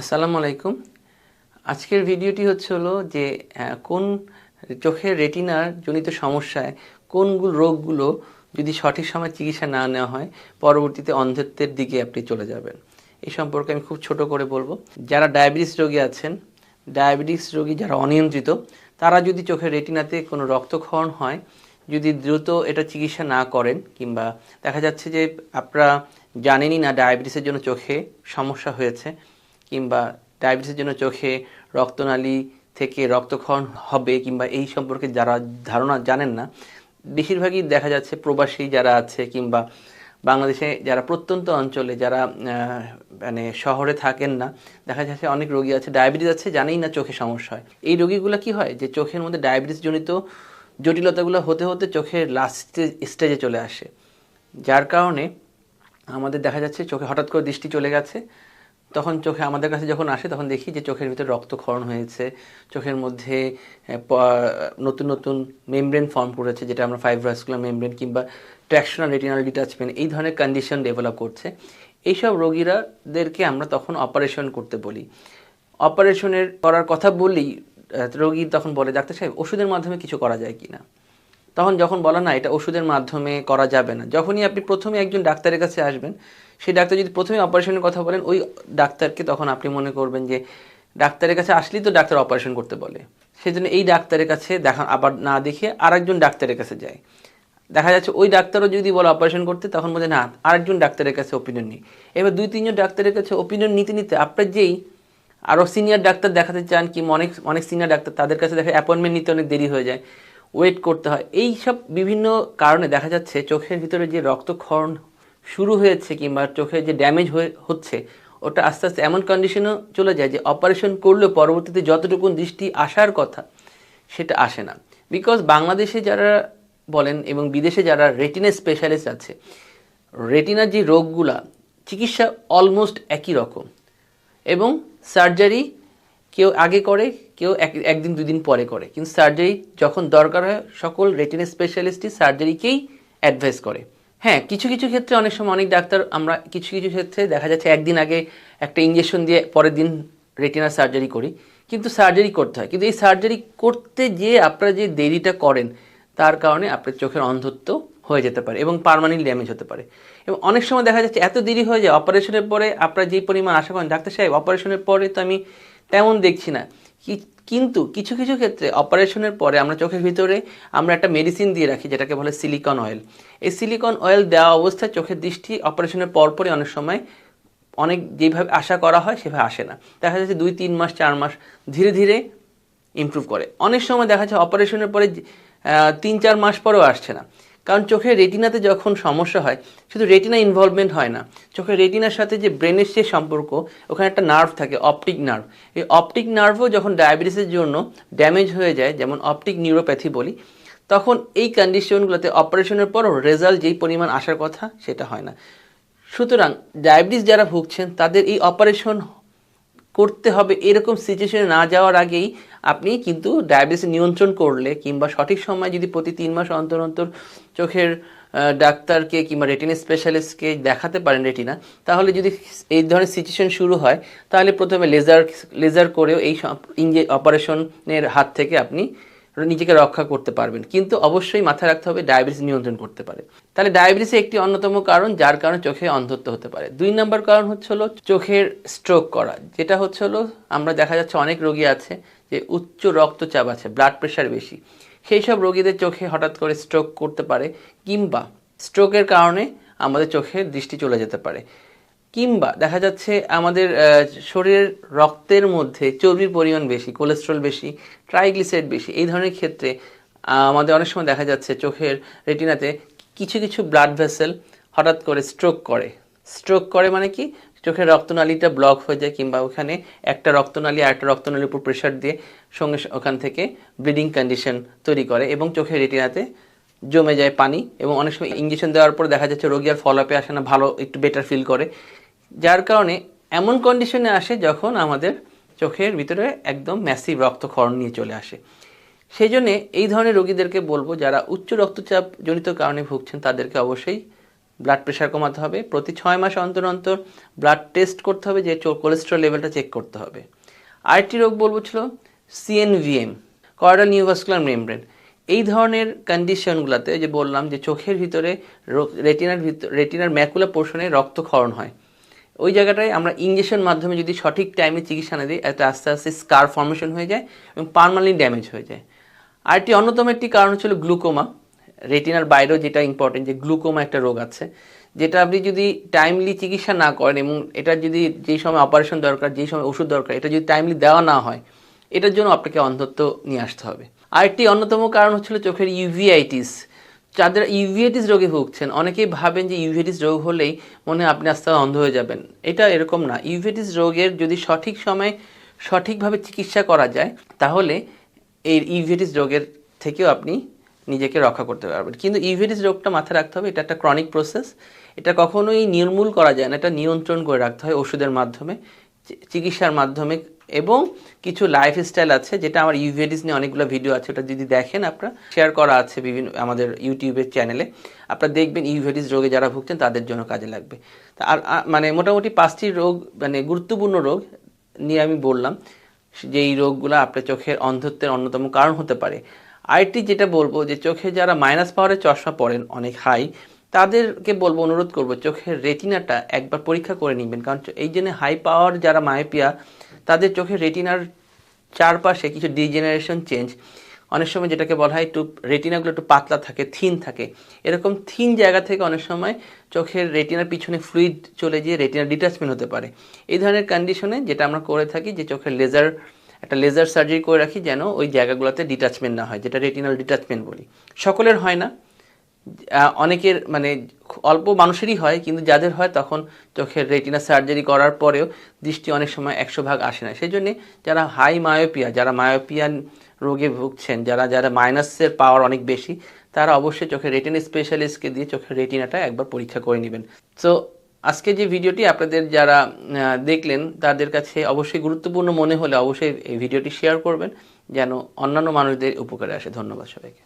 আসসালামু আলাইকুম। আজকের ভিডিওটি হচ্ছে হলো যে কোন চোখের রেটিনার জনিত সমস্যায় কোনগুলো রোগগুলো যদি সঠিক সময় চিকিৎসা না নেওয়া হয়, পরবর্তীতে অন্ধত্বের দিকে আপনি চলে যাবেন। এই সম্পর্কে আমি খুব ছোট করে বলব। যারা ডায়াবেটিস রোগী আছেন, ডায়াবেটিস রোগী যারা অনিয়ন্ত্রিত, তারা যদি চোখের রেটিনাতে কোনো রক্তক্ষরণ হয়, যদি দ্রুত এটা চিকিৎসা না করেন, কিংবা দেখা যাচ্ছে যে, আপনারা জানেনই না ডায়াবেটিসের জন্য চোখে সমস্যা হয়েছে কিংবা ডায়াবেটিসের জন্য চোখে রক্তনালী থেকে রক্তক্ষরণ হবে কিংবা এই সম্পর্কে যারা ধারণা জানেন না, বেশিরভাগই দেখা যাচ্ছে প্রবাসী যারা আছে কিংবা বাংলাদেশে যারা প্রত্যন্ত অঞ্চলে যারা মানে শহরে থাকেন না, দেখা যাচ্ছে অনেক রোগী আছে, ডায়াবেটিস আছে, জানেই না চোখে সমস্যা হয়। এই রোগীগুলো কি হয়? যে চোখের মধ্যে ডায়াবেটিস জনিত জটিলতাগুলো হতে হতে চোখের লাস্ট স্টেজে চলে আসে। যার কারণে আমাদের দেখা যাচ্ছে চোখে হঠাৎ করে দৃষ্টি চলে গেছে তখন চোখে আমাদের কাছে যখন আসে, তখন দেখি যে চোখের ভিতরে রক্তক্ষরণ হয়েছে। চোখের মধ্যে নতুন নতুন মেমব্রেন ফর্ম করেছে, যেটা আমরা ফাইব্রাসকুলার মেমব্রেন কিংবা ট্র্যাকশনাল রেটিনাল ডিটাচমেন্ট এই ধরনের কন্ডিশন ডেভেলপ করছে। এইসব রোগীরাদেরকে আমরা তখন অপারেশন করতে বলি। অপারেশনের করার কথা বলি রোগী তখন বলে, ডাক্তার সাহেব, ওষুধের মাধ্যমে কিছু করা যায় কিনা তখন যখন বলা, না, এটা ওষুধের মাধ্যমে করা যাবে না। যখনই আপনি প্রথমে একজন ডাক্তারের কাছে আসবেন সেই ডাক্তার যদি প্রথমে অপারেশনের কথা বলেন, ওই ডাক্তারকে তখন আপনি মনে করবেন যে ডাক্তারের কাছে আসলেই তো ডাক্তার অপারেশন করতে বলে। সেজন্য এই ডাক্তারের কাছে দেখা, আবার না দেখে আরেকজন ডাক্তারের কাছে যায়। দেখা যাচ্ছে ওই ডাক্তারও যদি বলে অপারেশন করতে, তখন বলে, না, আরেকজন ডাক্তারের কাছে ওপিনিয়ন নেই। এবার দুই, তিনজন ডাক্তারের কাছে ওপিনিয়ন নিতে নিতে আপনার যেই আরও সিনিয়র ডাক্তার দেখাতে চান, কি অনেক অনেক সিনিয়র ডাক্তার তাদের কাছে দেখা অ্যাপয়েন্টমেন্ট নিতে অনেক দেরি হয়ে যায় ওয়েট করতে হয়। এই সব বিভিন্ন কারণে দেখা যাচ্ছে চোখের ভিতরে যে রক্তক্ষরণ শুরু হয়েছে কিংবা চোখে যে ড্যামেজ হয়ে হচ্ছে, ওটা আস্তে আস্তে এমন কন্ডিশনেও চলে যায় যে অপারেশন করলেও পরবর্তীতে যতটুকুন দৃষ্টি আসার কথা, সেটা আসে না। বিকজ বাংলাদেশে যারা বলেন এবং বিদেশে যারা রেটিনা স্পেশালিস্ট আছে রেটিনার যে রোগগুলা, চিকিৎসা অলমোস্ট একই রকম। এবং সার্জারি কেউ আগে করে, কেউ এক, একদিন, দুদিন পরে করে। কিন্তু সার্জারি যখন দরকার হয়, সকল রেটিনা স্পেশালিস্টই সার্জারিকেই অ্যাডভাইস করে। হ্যাঁ কিছু কিছু ক্ষেত্রে অনেক সময় অনেক ডাক্তার, আমরা কিছু কিছু ক্ষেত্রে দেখা যাচ্ছে একদিন আগে একটা ইঞ্জেকশন দিয়ে পরের দিন রেটিনা সার্জারি করি, কিন্তু সার্জারি করতে হয়। কিন্তু এই সার্জারি করতে যে আপনারা যে দেরিটা করেন, তার কারণে আপনার চোখের অন্ধত্ব হয়ে যেতে পারে এবং পার্মানেন্ট ড্যামেজ হতে পারে। এবং অনেক সময় দেখা যাচ্ছে এত দেরি হয়ে যায় অপারেশনের পরে আপনারা যেই পরিমাণ আশা করেন, ডাক্তার সাহেব অপারেশনের পরে তো আমি তেমন দেখছি না। কি- কিন্তু কিছু কিছু ক্ষেত্রে অপারেশনের পরে আমরা চোখের ভিতরে আমরা একটা মেডিসিন দিয়ে রাখি, যেটাকে বলে সিলিকন অয়েল এই সিলিকন অয়েল দেওয়া অবস্থায় চোখের দৃষ্টি অপারেশনের পরপরই অনেক সময় অনেক যেভাবে আশা করা হয় সেভাবে আসে না। দেখা যাচ্ছে দুই, তিন মাস, চার মাস ধীরে ধীরে ইমপ্রুভ করে। অনেক সময় দেখা যাচ্ছে অপারেশনের পরে তিন, চার মাস পরেও আসছে না। কারণ চোখের রেটিনাতে যখন সমস্যা হয়, শুধু রেটিনা ইনভলভমেন্ট হয় না, চোখের রেটিনার সাথে যে ব্রেনের যে সম্পর্ক, ওখানে একটা নার্ভ থাকে অপটিক নার্ভ এই অপটিক নার্ভও যখন ডায়াবেটিসের জন্য ড্যামেজ হয়ে যায়, যেমন অপটিক নিউরোপ্যাথি বলি, তখন এই কন্ডিশনগুলোতে অপারেশনের পরও রেজাল্ট যেই পরিমাণ আসার কথা, সেটা হয় না। সুতরাং ডায়াবেটিস যারা ভুগছেন, তাদের এই অপারেশন করতে হবে এরকম সিচুয়েশনে না যাওয়ার আগেই আপনি কিন্তু ডায়াবেটিস নিয়ন্ত্রণ করলে কিংবা সঠিক সময় যদি প্রতি তিন মাস অন্তর অন্তর চোখের ডাক্তারকে কিংবা রেটিনা স্পেশালিস্টকে দেখাতে পারেন রেটিনা তাহলে যদি এই ধরনের সিচুয়েশন শুরু হয়, তাহলে প্রথমে লেজার লেজার করেও এই ইঞ্জে অপারেশনের হাত থেকে আপনি নিজেকে রক্ষা করতে পারবেন। কিন্তু অবশ্যই মাথায় রাখতে হবে ডায়াবেটিস নিয়ন্ত্রণ করতে পারে। তাহলে ডায়াবেটিসের একটি অন্যতম কারণ, যার কারণে চোখে অন্ধত্ব হতে পারে। দুই নম্বর কারণ হচ্ছে হলো চোখের স্ট্রোক করা, যেটা হচ্ছে হলো আমরা দেখা যাচ্ছে অনেক রোগী আছে যে উচ্চ রক্তচাপ আছে ব্লাড প্রেশার বেশি। সেই সব রোগীদের চোখে হঠাৎ করে স্ট্রোক করতে পারে কিংবা স্ট্রোকের কারণে আমাদের চোখের দৃষ্টি চলে যেতে পারে। কিংবা দেখা যাচ্ছে আমাদের শরীরের রক্তের মধ্যে চর্বির পরিমাণ বেশি কোলেস্ট্রল বেশি ট্রাইগ্লিসাইড বেশি, এই ধরনের ক্ষেত্রে আমাদের অনেক সময় দেখা যাচ্ছে চোখের রেটিনাতে কিছু কিছু ব্লাড ভেসেল হঠাৎ করে স্ট্রোক করে। স্ট্রোক করে মানে কি? চোখের রক্তনালীটা ব্লক হয়ে যায় কিংবা ওখানে একটা রক্তনালী আর একটা রক্তনালীর উপর প্রেশার দিয়ে সঙ্গে ওখান থেকে ব্লিডিং কন্ডিশন তৈরি করে এবং চোখের রেটিনাতে জমে যায় পানি এবং অনেক সময় ইঞ্জেকশন দেওয়ার পর দেখা যাচ্ছে রোগী আর ফলো আপে আসে না, ভালো, একটু বেটার ফিল করে। যার কারণে এমন কন্ডিশনে আসে যখন আমাদের চোখের ভিতরে একদম ম্যাসিভ রক্তক্ষরণ নিয়ে চলে আসে। সেই জন্যে এই ধরনের রোগীদেরকে বলব, যারা উচ্চ রক্তচাপ জনিত কারণে ভুগছেন, তাদেরকে অবশ্যই ব্লাড প্রেশার কমাতে হবে। প্রতি ছয় মাস অন্তর অন্তর ব্লাড টেস্ট করতে হবে, যে কোলেস্ট্রল লেভেলটা চেক করতে হবে। আরেকটি রোগ বলব ছিল সিএনভিএম কর্ডাল নিউভাস্কুলার মেমব্রেন এই ধরনের কন্ডিশনগুলোতে যে বললাম যে চোখের ভিতরে রেটিনার ভিতর রেটিনার ম্যাকুলা পোর্শনে রক্তক্ষরণ হয়। ওই জায়গাটায় আমরা ইঞ্জেকশন মাধ্যমে যদি সঠিক টাইমে চিকিৎসা না দিই এটা আস্তে আস্তে স্কার ফর্মেশন হয়ে যায় এবং পারমানেন্টলি ড্যামেজ হয়ে যায়। আরেকটি অন্যতম একটি কারণ ছিল গ্লুকোমা রেটিনার বাইরেও যেটা ইম্পর্টেন্ট যে গ্লুকোমা একটা রোগ আছে, যেটা আপনি যদি টাইমলি চিকিৎসা না করেন এবং এটা যদি যেই সময় অপারেশন দরকার যেই সময় ওষুধ দরকার, এটা যদি টাইমলি দেওয়া না হয়, এটার জন্য আপনাকে অন্ধত্ব নিয়ে আসতে হবে। আরেকটি অন্যতম কারণ হচ্ছিল চোখের ইউভিআইটিস যাদের ইউভিআইটিস রোগে ভুগছেন, অনেকেই ভাবেন যে ইউভিআইটিস রোগ হলেই মনে আপনি আস্তে অন্ধ হয়ে যাবেন। এটা এরকম না। ইউভিআইটিস রোগের যদি সঠিক সময়ে সঠিকভাবে চিকিৎসা করা যায়, তাহলে এই ইউভিআইটিস রোগের থেকেও আপনি নিজেকে রক্ষা করতে পারবেন। কিন্তু ইউভিআইটিস রোগটা মাথায় রাখতে হবে, এটা একটা ক্রনিক প্রসেস এটা কখনোই নির্মূল করা যায় না, এটা নিয়ন্ত্রণ করে রাখতে হয় ওষুধের মাধ্যমে। চিকিৎসার মাধ্যমে এবং কিছু লাইফস্টাইল আছে, যেটা আমার ইউভিআইটিস নিয়ে অনেকগুলো ভিডিও আছে, ওটা যদি দেখেন আপনারা শেয়ার করা আছে বিভিন্ন, আমাদের ইউটিউবের চ্যানেলে আপনারা দেখবেন ইউভিআইটিস রোগে যারা ভুগছেন, তাদের জন্য কাজে লাগবে। আর মানে মোটামুটি পাঁচটি রোগ মানে গুরুত্বপূর্ণ রোগ নিয়ে আমি বললাম যে এই রোগগুলো আপনার চোখের অন্ধত্বের অন্যতম কারণ হতে পারে। আরেকটি যেটা বলব, যে চোখে যারা মাইনাস পাওয়ারের চশমা পড়েন অনেক হাই তাদেরকে বলব, অনুরোধ করব, চোখের রেটিনাটা একবার পরীক্ষা করে নেবেন। কারণ এই জন্য হাই পাওয়ার যারা মায়োপিয়া তাদের চোখের রেটিনার চারপাশে কিছু ডিজেনারেশন চেঞ্জ অনেক সময় যেটাকে বলা হয় একটু রেটিনাগুলো একটু পাতলা থাকে থিন থাকে। এরকম থিন জায়গা থেকে অনেক সময় চোখের রেটিনার পিছনে ফ্লুইড চলে গিয়ে রেটিনার ডিটাচমেন্ট হতে পারে। এই ধরনের কন্ডিশনে যেটা আমরা করে থাকি যে চোখের লেজার একটা লেজার সার্জারি করে রাখি যেন ওই জায়গাগুলোতে ডিটাচমেন্ট না হয়, যেটা রেটিনাল ডিটাচমেন্ট বলি। সকলের হয় না। অনেকের মানে অল্প মানুষেরই হয়, কিন্তু যাদের হয় তখন চোখের রেটিনা সার্জারি করার পরেও দৃষ্টি অনেক সময় একশো ভাগ আসে না। সেই জন্যে যারা হাই মায়োপিয়া, যারা মায়োপিয়ান রোগে ভুগছেন, যারা যারা মাইনাসের পাওয়ার অনেক বেশি, তারা অবশ্যই চোখের রেটিনা স্পেশালিস্টকে দিয়ে চোখের রেটিনাটা একবার পরীক্ষা করে নেবেন। তো আজকে যে ভিডিওটি আপনাদের যারা দেখলেন, তাদের কাছে অবশ্যই গুরুত্বপূর্ণ মনে হলে অবশ্যই এই ভিডিওটি শেয়ার করবেন, যেন অন্যান্য মানুষদের উপকারে আসে। ধন্যবাদ সবাইকে।